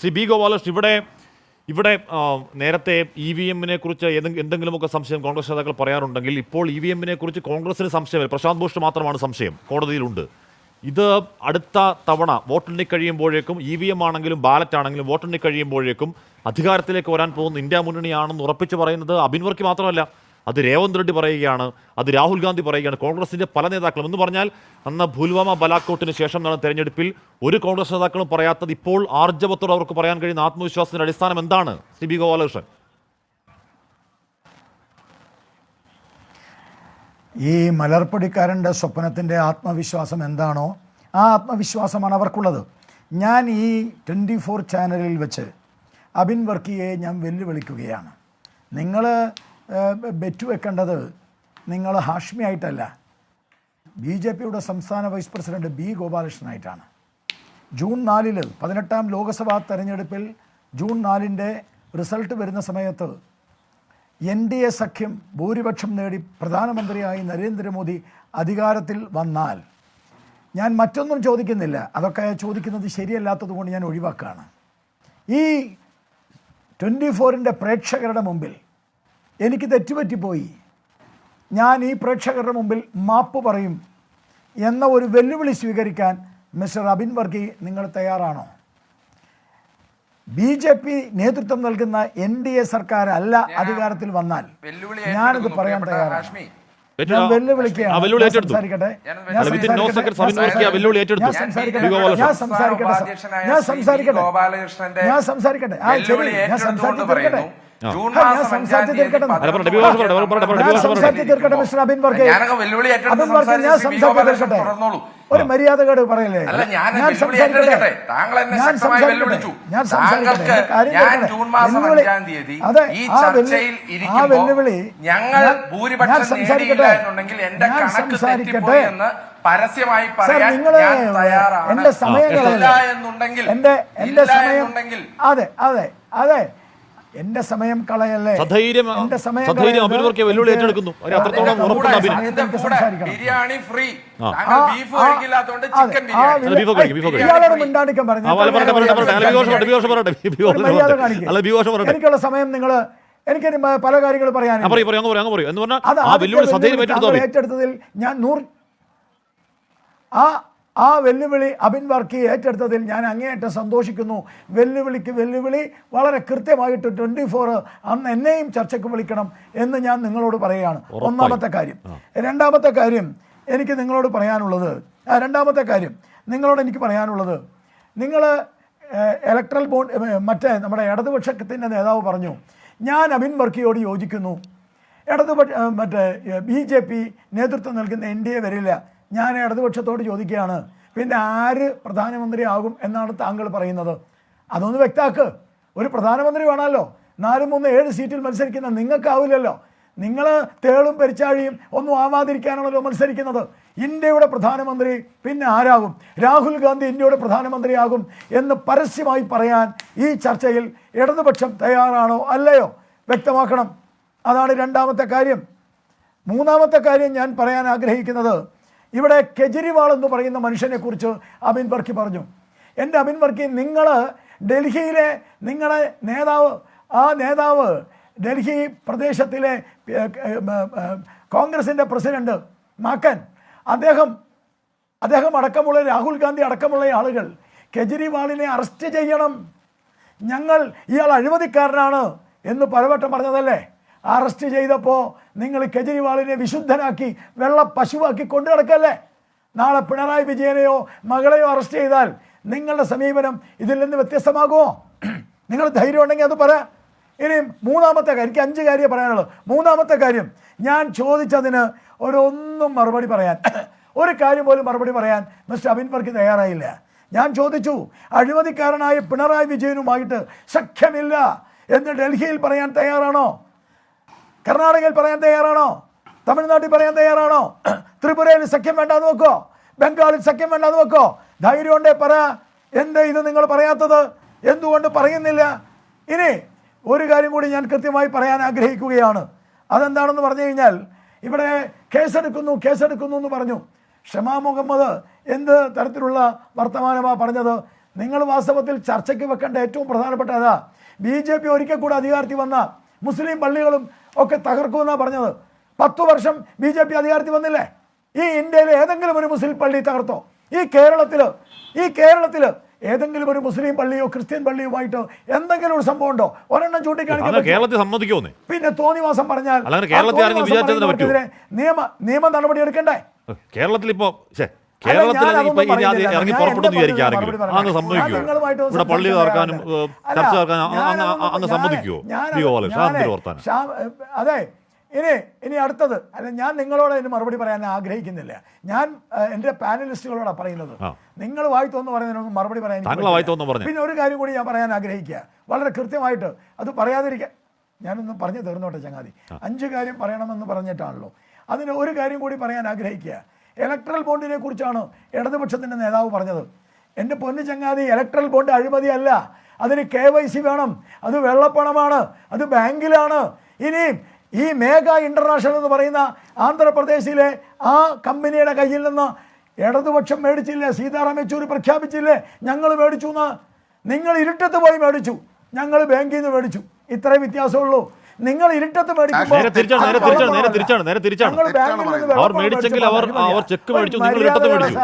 C B Gopalakrishnan ഇവിടെ ഇവിടെ നേരത്തെ ഇ വി എമ്മിനെ കുറിച്ച് എന്തെങ്കിലുമൊക്കെ സംശയം കോൺഗ്രസ് നേതാക്കൾ പറയാറുണ്ടെങ്കിൽ ഇപ്പോൾ ഇ വി എമ്മിനെ കുറിച്ച് കോൺഗ്രസിന് സംശയമില്ല. പ്രശാന്ത് ഭൂഷൺ മാത്രമാണ് സംശയം കോടതിയിലുണ്ട്. ഇത് അടുത്ത തവണ വോട്ടെണ്ണി കഴിയുമ്പോഴേക്കും ഇ വി എം ആണെങ്കിലും ബാലറ്റ് ആണെങ്കിലും വോട്ടെണ്ണി കഴിയുമ്പോഴേക്കും അധികാരത്തിലേക്ക് വരാൻ പോകുന്ന ഇന്ത്യ മുന്നണിയാണെന്ന് ഉറപ്പിച്ച് പറയുന്നത് അബിൻ വർക്കി മാത്രമല്ല. അത് രേവന്ത് റെഡ്ഡി പറയുകയാണ് അത് രാഹുൽ ഗാന്ധി പറയുകയാണ് കോൺഗ്രസിന്റെ പല നേതാക്കളും. എന്ന് പറഞ്ഞാൽ അന്ന് പുൽവാമ ബലാക്കോട്ടിന് ശേഷം നടന്ന തെരഞ്ഞെടുപ്പിൽ ഒരു കോൺഗ്രസ് നേതാക്കളും പറയാത്തത് ഇപ്പോൾ ആർജവത്തോട് അവർക്ക് പറയാൻ കഴിയുന്ന ആത്മവിശ്വാസത്തിന്റെ അടിസ്ഥാനം എന്താണ്? C B Gopalakrishnan. ഈ മലർപ്പടിക്കാരന്റെ സ്വപ്നത്തിന്റെ ആത്മവിശ്വാസം എന്താണോ ആ ആത്മവിശ്വാസമാണ് അവർക്കുള്ളത്. ഞാൻ ഈ ട്വന്റി ഫോർ ചാനലിൽ വെച്ച് അബിൻ വർക്കിയെ ഞാൻ വെല്ലുവിളിക്കുകയാണ്. നിങ്ങൾ ബെറ്റ് വെക്കേണ്ടത് നിങ്ങൾ ഹാഷ്മി ആയിട്ടല്ല ബി ജെ പിയുടെ സംസ്ഥാന വൈസ് പ്രസിഡന്റ് ബി ഗോപാലകൃഷ്ണനായിട്ടാണ്. ജൂൺ നാലിൽ പതിനെട്ടാം ലോക്സഭാ തെരഞ്ഞെടുപ്പിൽ ജൂൺ നാലിന്റെ റിസൾട്ട് വരുന്ന സമയത്ത് എൻ ഡി എ സഖ്യം ഭൂരിപക്ഷം നേടി പ്രധാനമന്ത്രിയായി നരേന്ദ്രമോദി അധികാരത്തിൽ വന്നാൽ. ഞാൻ മറ്റൊന്നും ചോദിക്കുന്നില്ല. അതൊക്കെ ചോദിക്കുന്നത് ശരിയല്ലാത്തതുകൊണ്ട് ഞാൻ ഒഴിവാക്കുകയാണ്. ഈ ട്വന്റി ഫോറിന്റെ പ്രേക്ഷകരുടെ മുമ്പിൽ എനിക്ക് തെറ്റുപറ്റിപ്പോയി. ഞാൻ ഈ പ്രേക്ഷകരുടെ മുമ്പിൽ മാപ്പ് പറയും. എന്ന ഒരു വെല്ലുവിളി സ്വീകരിക്കാൻ മിസ്റ്റർ അബിൻ വർഗി നിങ്ങൾ തയ്യാറാണോ? ബി ജെ പി നേതൃത്വം നൽകുന്ന എൻ ഡി എ സർക്കാർ അല്ല അധികാരത്തിൽ വന്നാൽ. ഞാനിത് പറയാൻ തയ്യാറാണ്. ഞാൻ സംസാരിക്കട്ടെ. ഞാൻ സംസാരിക്കട്ടെ. ഞാൻ സംസാരിക്കട്ടെ. ഞാൻ സംസാരിക്കട്ടെ. ഞാൻ സംസാരിക്കട്ടെ. വെല്ലുവിളി. ജൂൺ മാസം അഞ്ചാം തീയതി ഏറ്റെടുത്ത്. ഒരു മര്യാദകേട് പറയല്ലേ അല്ല, ഞാൻ വെല്ലുവിളി സംസാരിക്കട്ടെ ഏറ്റെടുക്കട്ടെ. താങ്കൾ എന്നെ ശക്തമായി വെല്ലുവിളിച്ചു. ഞാൻ താങ്കൾക്ക്. ജൂൺ മാസം അഞ്ചാം തീയതി ഈ ആ ചർച്ചയിൽ ഇരിക്കുമ്പോൾ ഞങ്ങൾ ഭൂരിപക്ഷം. നേടിയില്ല എന്നുണ്ടെങ്കിൽ എന്റെ ഞാൻ കണക്ക് സംസാരിക്കട്ടെ. തെറ്റിപ്പോയി എന്ന് പരസ്യമായി പറയാൻ ഞാൻ തയ്യാറാണ് എന്റെ? എന്നുണ്ടെങ്കിൽ എന്റെ എന്റെ സമയം അതെ അതെ അതെ എന്റെ സമയം കളയല്ലേ? സധൈര്യം എന്റെ സമയം. എനിക്കുള്ള സമയം നിങ്ങൾ എനിക്ക് പല കാര്യങ്ങൾ പറയാൻ പറയാനുണ്ട് പറയൂ, പറയൂ, അങ്ങ് പറയൂ, എന്ന് പറഞ്ഞാൽ ആ വെല്ലുവിളി സധൈര്യം ഏറ്റെടുത്തോ താങ്കൾ ഏറ്റെടുത്തതിൽ ഞാൻ നൂറ് ആ ആ വെല്ലുവിളി അബിൻ വർക്കി ഏറ്റെടുത്തതിൽ ഞാൻ അങ്ങേയറ്റം സന്തോഷിക്കുന്നു. വെല്ലുവിളിക്ക് വെല്ലുവിളി. വളരെ കൃത്യമായിട്ട് ട്വന്റി ഫോർ അന്ന് എന്നെയും ചർച്ചയ്ക്ക് വിളിക്കണം എന്ന് ഞാൻ നിങ്ങളോട് പറയുകയാണ്. ഒന്നാമത്തെ കാര്യം. രണ്ടാമത്തെ കാര്യം എനിക്ക് നിങ്ങളോട് പറയാനുള്ളത് രണ്ടാമത്തെ കാര്യം നിങ്ങളോട് എനിക്ക് പറയാനുള്ളത് നിങ്ങൾ ഇലക്ട്രൽ ബോണ്ട് മറ്റേ നമ്മുടെ ഇടതുപക്ഷത്തിന്റെ നേതാവ് പറഞ്ഞു ഞാൻ അബിൻ വർക്കിയോട് യോജിക്കുന്നു. ഇടതുപക്ഷ മറ്റേ ബി ജെ പി നേതൃത്വം നൽകുന്ന എൻ ഡി എ വരില്ല. ഞാൻ ഇടതുപക്ഷത്തോട് ചോദിക്കുകയാണ് പിന്നെ ആര് പ്രധാനമന്ത്രിയാകും എന്നാണ് താങ്കൾ പറയുന്നത്? അതൊന്ന് വ്യക്താക്ക് ഒരു പ്രധാനമന്ത്രി വേണമല്ലോ. നാല് മൂന്ന് ഏഴ് സീറ്റിൽ മത്സരിക്കുന്ന നിങ്ങൾക്കാവില്ലല്ലോ. നിങ്ങൾ തേളും പെരിച്ചാഴിയും ഒന്നും ആവാതിരിക്കാനാണല്ലോ മത്സരിക്കുന്നത്. ഇന്ത്യയുടെ പ്രധാനമന്ത്രി പിന്നെ ആരാകും? രാഹുൽ ഗാന്ധി ഇന്ത്യയുടെ പ്രധാനമന്ത്രിയാകും എന്ന് പരസ്യമായി പറയാൻ ഈ ചർച്ചയിൽ ഇടതുപക്ഷം തയ്യാറാണോ അല്ലയോ? വ്യക്തമാക്കണം. അതാണ് രണ്ടാമത്തെ കാര്യം. മൂന്നാമത്തെ കാര്യം ഞാൻ പറയാൻ ആഗ്രഹിക്കുന്നത് ഇവിടെ കെജ്രിവാൾ എന്ന് പറയുന്ന മനുഷ്യനെക്കുറിച്ച് അമിൻ വർക്കി പറഞ്ഞു. എന്റെ അമിൻ വർക്കി നിങ്ങൾ ഡൽഹിയിലെ നിങ്ങളെ നേതാവ് ആ നേതാവ് ഡൽഹി പ്രദേശത്തിലെ കോൺഗ്രസിന്റെ പ്രസിഡന്റ് മാക്കൻ. അദ്ദേഹം അദ്ദേഹം അടക്കമുള്ള രാഹുൽ ഗാന്ധി അടക്കമുള്ള ആളുകൾ കെജ്രിവാളിനെ അറസ്റ്റ് ചെയ്യണം. ഞങ്ങൾ ഇയാൾ അഴിമതിക്കാരനാണ് എന്ന് പലവട്ടം പറഞ്ഞതല്ലേ? അറസ്റ്റ് ചെയ്തപ്പോൾ നിങ്ങൾ കെജ്രിവാളിനെ വിശുദ്ധനാക്കി വെള്ള പശുവാക്കി കൊണ്ടു നടക്കല്ലേ? നാളെ പിണറായി വിജയനെയോ മകളെയോ അറസ്റ്റ് ചെയ്താൽ നിങ്ങളുടെ സമീപനം ഇതിൽ നിന്ന് വ്യത്യസ്തമാകുമോ? നിങ്ങൾ ധൈര്യം ഉണ്ടെങ്കിൽ അത് പറ. ഇനി മൂന്നാമത്തെ കാര്യം എനിക്ക് അഞ്ച് കാര്യം പറയാനുള്ളൂ. മൂന്നാമത്തെ കാര്യം ഞാൻ ചോദിച്ചതിന് ഒരൊന്നും മറുപടി പറയാൻ ഒരു കാര്യം പോലും മറുപടി പറയാൻ മിസ്റ്റർ അബിൻ പർക്ക് തയ്യാറായില്ല. ഞാൻ ചോദിച്ചു അഴിമതിക്കാരനായ പിണറായി വിജയനുമായിട്ട് സഖ്യമില്ല എന്ന് ഡൽഹിയിൽ പറയാൻ തയ്യാറാണോ? കർണാടകയിൽ പറയാൻ തയ്യാറാണോ? തമിഴ്നാട്ടിൽ പറയാൻ തയ്യാറാണോ? ത്രിപുരയിൽ സഖ്യം വേണ്ടാന്ന് വെക്കോ? ബംഗാളിൽ സഖ്യം വേണ്ടാന്ന് വെക്കോ? ധൈര്യം ഉണ്ടേ പറ. എന്റെ ഇത് നിങ്ങൾ പറയാത്തത്? എന്തുകൊണ്ട് പറയുന്നില്ല? ഇനി ഒരു കാര്യം കൂടി ഞാൻ കൃത്യമായി പറയാൻ ആഗ്രഹിക്കുകയാണ്. അതെന്താണെന്ന് പറഞ്ഞു കഴിഞ്ഞാൽ ഇവിടെ കേസെടുക്കുന്നു കേസെടുക്കുന്നു എന്ന് പറഞ്ഞു. ഷമാ മുഹമ്മദ് എന്ത് തരത്തിലുള്ള വർത്തമാനമാണ് പറഞ്ഞത്? നിങ്ങൾ വാസ്തവത്തിൽ ചർച്ചയ്ക്ക് വെക്കേണ്ട ഏറ്റവും പ്രധാനപ്പെട്ട അതാ. ബി ജെ പി ഒരിക്കൽ കൂടെ അധികാരത്തിൽ വന്ന മുസ്ലിം പള്ളികളും ഒക്കെ തകർക്കുമെന്നാണ് പറഞ്ഞത്. പത്തു വർഷം ബി ജെ പി അധികാരത്തിൽ വന്നില്ലേ? ഈ ഇന്ത്യയിലെ ഏതെങ്കിലും ഒരു മുസ്ലിം പള്ളി തകർത്തോ? ഈ കേരളത്തിൽ ഈ കേരളത്തിൽ ഏതെങ്കിലും ഒരു മുസ്ലിം പള്ളിയോ ക്രിസ്ത്യൻ പള്ളിയോ പള്ളിയുമായിട്ട് എന്തെങ്കിലും ഒരു സംഭവം ഉണ്ടോ? ഒരെണ്ണം ചൂണ്ടിക്കാണിക്കാൻ സമ്മതിക്കുമെന്നേ. പിന്നെ തോന്നിവാസം പറഞ്ഞാൽ? നിയമ നിയമ നടപടി എടുക്കണ്ടേ? കേരളത്തിൽ ഇപ്പോ കേരളത്തിൽ ഇറങ്ങി പറഞ്ഞതിന് ആരെങ്കിലും. അങ്ങ്. സമ്മതിക്കുമോ ഇവിടെ പള്ളി തകർക്കാനും ചർച്ച തകർക്കാനും അങ്ങ് സമ്മതിക്കുമോ അതെ ഇനി ഇനി അടുത്തത്. അല്ല ഞാൻ നിങ്ങളോട് അതിന് മറുപടി പറയാൻ ആഗ്രഹിക്കുന്നില്ല. ഞാൻ എന്റെ എന്റെ പാനലിസ്റ്റുകളോടാണ് പറയുന്നത്. നിങ്ങൾ വായിത്തോന്ന് പറയുന്നതിനൊന്നും മറുപടി പറയാൻ. പിന്നെ ഒരു കാര്യം കൂടി ഞാൻ പറയാൻ ആഗ്രഹിക്കുക. വളരെ കൃത്യമായിട്ട് അത് പറയാതിരിക്കാൻ ഞാനൊന്ന് പറഞ്ഞു തീർന്നോട്ടെ ചങ്ങാതി. അഞ്ച് കാര്യം പറയണമെന്ന് പറഞ്ഞിട്ടാണല്ലോ. അതിന് ഒരു കാര്യം കൂടി പറയാൻ ആഗ്രഹിക്കുക. ഇലക്ട്രൽ ബോണ്ടിനെ കുറിച്ചാണ് ഇടതുപക്ഷത്തിന്റെ നേതാവ് പറഞ്ഞത്. എന്റെ പൊന്നു ചങ്ങാതി ഇലക്ട്രൽ ബോണ്ട് അഴിമതിയല്ല. അതിന് കെ വൈ സി വേണം. അത് വെള്ളപ്പണമാണ്. അത് ബാങ്കിലാണ്. ഇനി ഈ മേഘ ഇന്റർനാഷണൽ എന്ന് പറയുന്ന ആന്ധ്രാപ്രദേശിലെ ആ കമ്പനിയുടെ കയ്യിൽ നിന്ന് ഇടതുപക്ഷം മേടിച്ചില്ലേ? സീതാറാം യെച്ചൂരി പ്രഖ്യാപിച്ചില്ലേ? ഞങ്ങൾ മേടിച്ചു എന്ന്. നിങ്ങൾ ഇരുട്ടത്ത് പോയി മേടിച്ചു. ഞങ്ങൾ ബാങ്കിൽ നിന്ന് മേടിച്ചു. ഇത്രേ വ്യത്യാസമുള്ളൂ. നിങ്ങൾ ഇരുട്ടത്ത് മേടിക്കുമ്പോൾ നേരെ തിരിച്ചാണ്, നേരെ അത് തിരിച്ചാണ്, നേരെ തിരിച്ചാണ്, നേരെ തിരിച്ചാണ്. ഞങ്ങൾ ബാങ്കിൽ നിന്ന് തെറ്റാണ് വെള്ളപ്പണം അവർ മേടിച്ചെങ്കിൽ അവർ- അവർ ചെക്ക് മേടിച്ചു, നിങ്ങൾ ഇരുട്ടത്ത് മേടിച്ചു.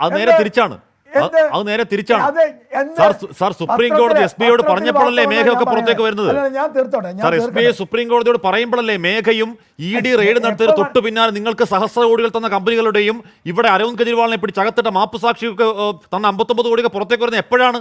അത് നേരെ തിരിച്ചാണ്. അത് നേരെ തിരിച്ചാണ്. സാർ സുപ്രീം കോടതി എസ് പിയോട് പറഞ്ഞപ്പോഴല്ലേ മേഘയൊക്കെ പുറത്തേക്ക് വരുന്നത്? ഞാൻ തീർത്തോട്ടെ ഞാൻ സാർ എസ് പി സുപ്രീം കോടതിയോട് പറയുമ്പോഴല്ലേ മേഘയും ഇ ഡി റെയ്ഡ് നടത്തിയ തൊട്ട് പിന്നാലെ നിങ്ങൾക്ക് സഹസ്ര കോടികൾ തന്ന കമ്പനികളുടെയും ഇവിടെ അരവിന്ദ് കെജ്രിവാളിനെ പിടിച്ച് അകത്തിട്ട മാപ്പ് സാക്ഷിയൊക്കെ തന്ന അമ്പത്തൊമ്പത് കോടിയൊക്കെ പുറത്തേക്ക് വരുന്നത് എപ്പോഴാണ്?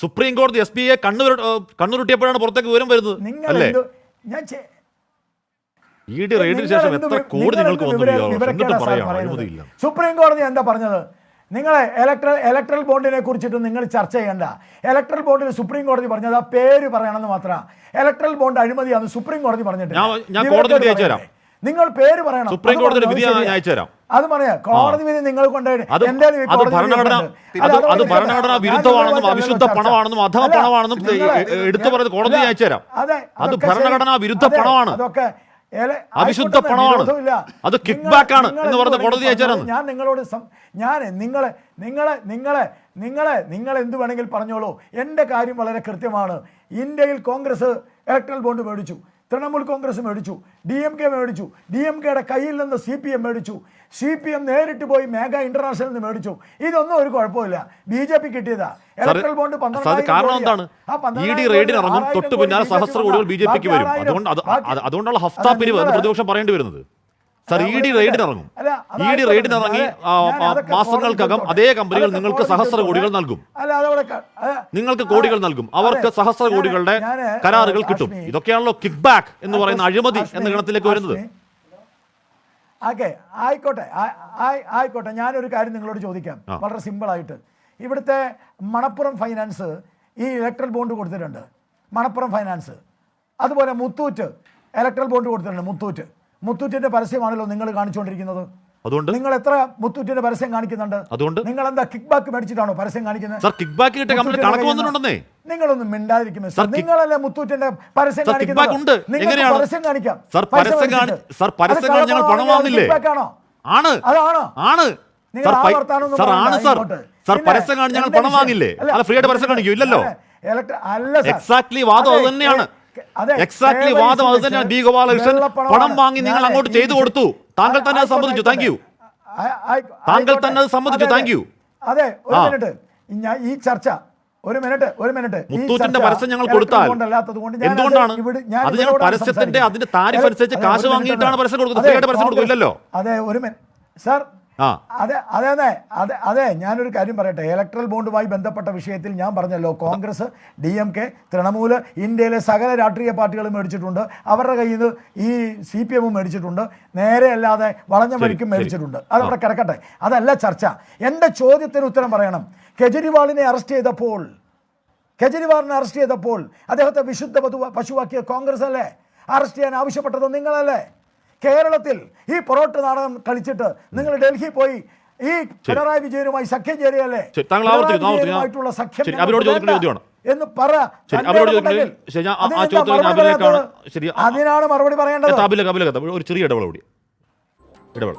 സുപ്രീം കോടതി എസ് പിയെ കണ്ണു കണ്ണുരുട്ടിയപ്പോഴാണ് പുറത്തേക്ക് വിവരം വരുന്നത് അല്ലേ? ഇ ഡി റെയ്ഡിന് ശേഷം എത്ര കോടി നിങ്ങൾക്ക് വന്നു പറയാം? സുപ്രീം കോടതി എന്താ പറഞ്ഞത്? നിങ്ങൾ ഇലക്ട്രൽ ഇലക്ട്രൽ ബോണ്ടിനെ കുറിച്ചിട്ട് നിങ്ങൾ ചർച്ച ചെയ്യണ്ട. ഇലക്ട്രൽ ബോണ്ടിൽ സുപ്രീം കോടതി പറഞ്ഞത് ആ പേര് പറയണമെന്ന് മാത്രമാണ് ഇലക്ട്രൽ ബോണ്ട് അഴിമതിയാണ് സുപ്രീം കോടതി പറഞ്ഞിട്ട് നിങ്ങൾ പേര് പറയണം. സുപ്രീം കോടതി അയച്ചുതരാം. അത് പറയാം. കോടതി വിധി നിങ്ങൾ കൊണ്ടുപോയിട്ട് ഭരണഘടന വിരുദ്ധമാണെന്നും അവിശുദ്ധ പണമാണെന്നും അധമ അല്ല, പണമാണെന്നും നിങ്ങളെ- എ- എടുത്തു പറയുന്നത് കോടതി അയച്ചു തരാം അത് ഭരണഘടനാ വിരുദ്ധ പണമാണ്. അതൊക്കെ അവിശുദ്ധ പണമാണ്. അത് ആണ് എന്ന് പറഞ്ഞ് കോടതി ഞാൻ നിങ്ങളോട് ഞാൻ നിങ്ങളെ നിങ്ങളെ നിങ്ങളെ നിങ്ങളെ നിങ്ങൾ എന്ത് വേണമെങ്കിൽ പറഞ്ഞോളൂ. എന്റെ കാര്യം വളരെ കൃത്യമാണ്. ഇന്ത്യയിൽ കോൺഗ്രസ് ഇലക്ട്രൽ ബോണ്ട് മേടിച്ചു. തൃണമൂൽ കോൺഗ്രസ് മേടിച്ചു ഡി എം കെ മേടിച്ചു ഡി എം കെയുടെ കയ്യിൽ നിന്ന് സി പി എം മേടിച്ചു സി പി എം നേരിട്ട് പോയി മേഘ ഇന്റർനാഷണൽ നിന്ന് മേടിച്ചു. ഇതൊന്നും ഒരു കുഴപ്പമില്ല ബി ജെ പി കിട്ടിയതാ. ഇലക്ട്രൽ ബോണ്ട് പന്ത്രണ്ടായിരം കാരണം കോടിയാ. എന്താണ്? ആ ഇ ഡി പന്ത്രണ്ടായിരം റെയ്ഡിന് കോടി, ഇറങ്ങും തൊട്ട് പിന്നാലെ സഹസ്ര കോടികൾ ബി ജെ പിക്ക് വരും. അതുകൊണ്ട് അത് ബാക്കി- അത് അതുകൊണ്ടുള്ള പിരിവ് പ്രതിപക്ഷം പറയേണ്ടി വരുന്നത്. Sir E D E D ആ, അതൊക്കെ മാസങ്ങൾക്കകം അതേ കമ്പനികൾ നിങ്ങൾക്ക് സഹസ്ര കോടികൾ നൽകും. നിങ്ങൾക്ക് കോടികൾ നൽകും. അവർക്ക് സഹസ്ര കോടികളുടെ കരാറുകൾ കിട്ടും. ഇതൊക്കെയാണല്ലോ കിക്ക് ബാക്ക് എന്ന് പറയുന്ന അഴിമതി എന്ന ഗണത്തിലേക്ക് വരുന്നത്. ഓക്കെ ആയിക്കോട്ടെ ആയിക്കോട്ടെ. ഞാനൊരു കാര്യം നിങ്ങളോട് ചോദിക്കാം. വളരെ സിമ്പിൾ ആയിട്ട് ഇവിടുത്തെ മണപ്പുറം ഫൈനാൻസ് ഈ ഇലക്ട്രൽ ബോണ്ട് കൊടുത്തിട്ടുണ്ട്. മണപ്പുറം ഫൈനാൻസ്. അതുപോലെ മുത്തൂറ്റ് ഇലക്ട്രൽ ബോണ്ട് കൊടുത്തിട്ടുണ്ട് മുത്തൂറ്റ്. മുത്തൂറ്റിന്റെ പരസ്യമാണല്ലോ നിങ്ങൾ കാണിച്ചുകൊണ്ടിരിക്കുന്നത്. അതുകൊണ്ട്? നിങ്ങൾ എത്ര മുത്തൂറ്റിന്റെ പരസ്യം കാണിക്കുന്നുണ്ട്? അതുകൊണ്ട്? നിങ്ങൾ എന്താ കിക്ക് ബാക്ക് മേടിച്ചിട്ടാണോ പരസ്യം കാണിക്കുന്നത്? സർ കിക്ക് ബാക്ക് കിട്ടിയ കമ്പനി കണക്ക് കയ്യിൽ നിന്ന് വന്നിട്ടുണ്ടെന്നേ നിങ്ങളൊന്നും മിണ്ടാതിരിക്കും സർ നിങ്ങളല്ലേ മുത്തൂറ്റിന്റെ പരസ്യം കാണിക്കുന്നത്? പരസ്യം കാണിക്കാം. സർ പരസ്യം കാണി- മേടിച്ചിട്ട്. പരസ്യം ഞങ്ങൾ പണം വാങ്ങില്ലേ? ആണോ? അതാണോ. ആണ്. Sir sir sir sir. പരസ്യം ഞങ്ങൾ പണം വാങ്ങില്ലേ? അല്ല, ഫ്രീ ആയിട്ട് പരസ്യം കാണിക്കും. ഇല്ലല്ലോ. സാർ. വാദം അത് തന്നെയാണ്. എക്സാക്ട്ലി വാദം അത് തന്നെയാണ് ഗോപാലകൃഷ്ണൻ പണം വാങ്ങി നിങ്ങൾ അങ്ങോട്ട് ചെയ്തു കൊടുത്തു താങ്കൾ തന്നെ അത് സംബന്ധിച്ചു സമ്മതിച്ചു താങ്ക് യു താങ്കൾ തന്നെ അത് സമ്മതിച്ചു, താങ്ക് യു അതെ ഒരു മിനിറ്റ്. ഞാൻ ഈ ചർച്ച ഒരു മിനിറ്റ് ഒരു മിനിറ്റ്. മുത്തൂറ്റിന്റെ പരസ്യം ഞങ്ങൾ കൊടുത്താൽ എന്തുകൊണ്ടാണ്? അത് ഞങ്ങൾ പരസ്യത്തിന്റെ. അതിന്റെ താരിഫ് അനുസരിച്ച് കാശ് വാങ്ങിയിട്ടാണ് പരസ്യം കൊടുക്കുന്നത്. പരസ്യം കൊടുക്കില്ലല്ലോ? അതെ ഒരു മിനിറ്റ്. സാർ അതെ അതെ അതെ അതെ അതെ ഞാനൊരു കാര്യം പറയട്ടെ. ഇലക്ട്രൽ ബോണ്ടുമായി ബന്ധപ്പെട്ട വിഷയത്തിൽ ഞാൻ പറഞ്ഞല്ലോ Congress D M K Trinamool ഇന്ത്യയിലെ സകല രാഷ്ട്രീയ പാർട്ടികളും മേടിച്ചിട്ടുണ്ട്. അവരുടെ കയ്യിൽ നിന്ന് ഈ സി പി എമ്മും മേടിച്ചിട്ടുണ്ട്. നേരെ അല്ലാതെ വളഞ്ഞ വഴിക്കും. മേടിച്ചിട്ടുണ്ട്. അതവിടെ കിടക്കട്ടെ. അതല്ല ചർച്ച. എന്റെ ചോദ്യത്തിന് ഉത്തരം പറയണം. കെജ്രിവാളിനെ അറസ്റ്റ് ചെയ്തപ്പോൾ കെജ്രിവാളിനെ അറസ്റ്റ് ചെയ്തപ്പോൾ അദ്ദേഹത്തെ വിശുദ്ധ പശുവാക്കിയ കോൺഗ്രസ് അല്ലേ? അറസ്റ്റ് ചെയ്യാൻ ആവശ്യപ്പെട്ടത് നിങ്ങളല്ലേ? കേരളത്തിൽ ഈ പൊറോട്ട് നാടകം കളിച്ചിട്ട് നിങ്ങൾ ഡൽഹി പോയി ഈ പിണറായി വിജയനുമായി സഖ്യം ചേരുകയല്ലേ സഖ്യം. എന്ന് പറ അതിനാണ് മറുപടി പറയേണ്ടത് ഒരു ചെറിയ ഇടവേള ഇടവേള